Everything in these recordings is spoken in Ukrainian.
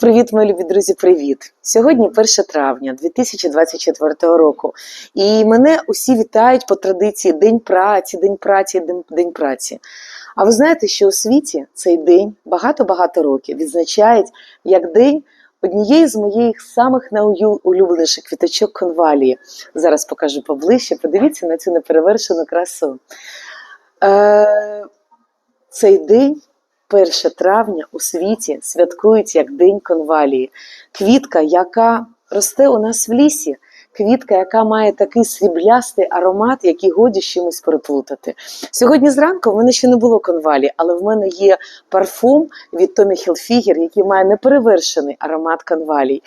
Привіт, мої любі друзі, привіт! Сьогодні 1 травня 2024 року. І мене усі вітають по традиції День праці, День праці, День, День праці. А ви знаєте, що у світі цей день багато-багато років відзначають як день однієї з моїх самих найулюбленіших квіточок конвалії. Зараз покажу поближче. Подивіться на цю неперевершену красу. Е, цей день 1 травня у світі святкують як День конвалії. Квітка, яка росте у нас в лісі, квітка, яка має такий сріблястий аромат, який годі з чимось переплутати. Сьогодні зранку в мене ще не було конвалії, але в мене є парфум від Tommy Hilfiger, який має неперевершений аромат конвалій.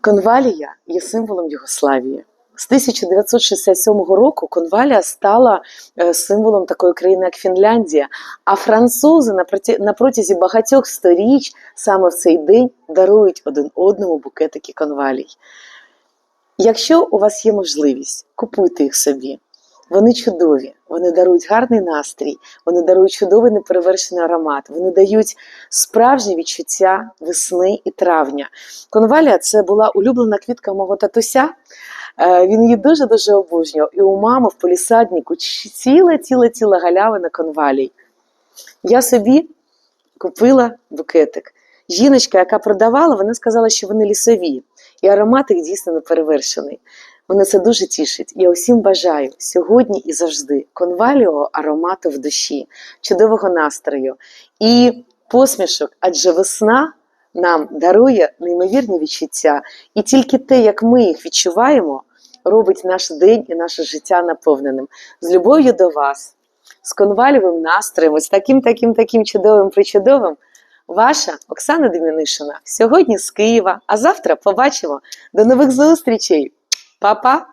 Конвалія є символом Югославії. З 1967 року конвалія стала е, символом такої країни, як Фінляндія. А французи на протязі багатьох сторіч саме в цей день дарують один одному букетики конвалій. Якщо у вас є можливість, купуйте їх собі. Вони чудові, вони дарують гарний настрій, вони дарують чудовий неперевершений аромат, вони дають справжнє відчуття весни і травня. Конвалія це була улюблена квітка мого татуся. Е, Він її дуже дуже обожнював. І у мами в полісаднику ціла ціла ціла галявина конвалій. Я собі купила букетик. Жіночка, яка продавала, вона сказала, що вони лісові, і аромат їх дійсно неперевершений. Мене це дуже тішить. Я усім бажаю сьогодні і завжди конваліого аромату в душі, чудового настрою і посмішок, адже весна нам дарує неймовірні відчуття, і тільки те, як ми їх відчуваємо, робить наш день і наше життя наповненим. З любов'ю до вас, з конвалівим настроєм, ось таким, таким, таким чудовим, причудовим. Ваша Оксана Дем'янишина сьогодні з Києва, а завтра побачимо. До нових зустрічей! papá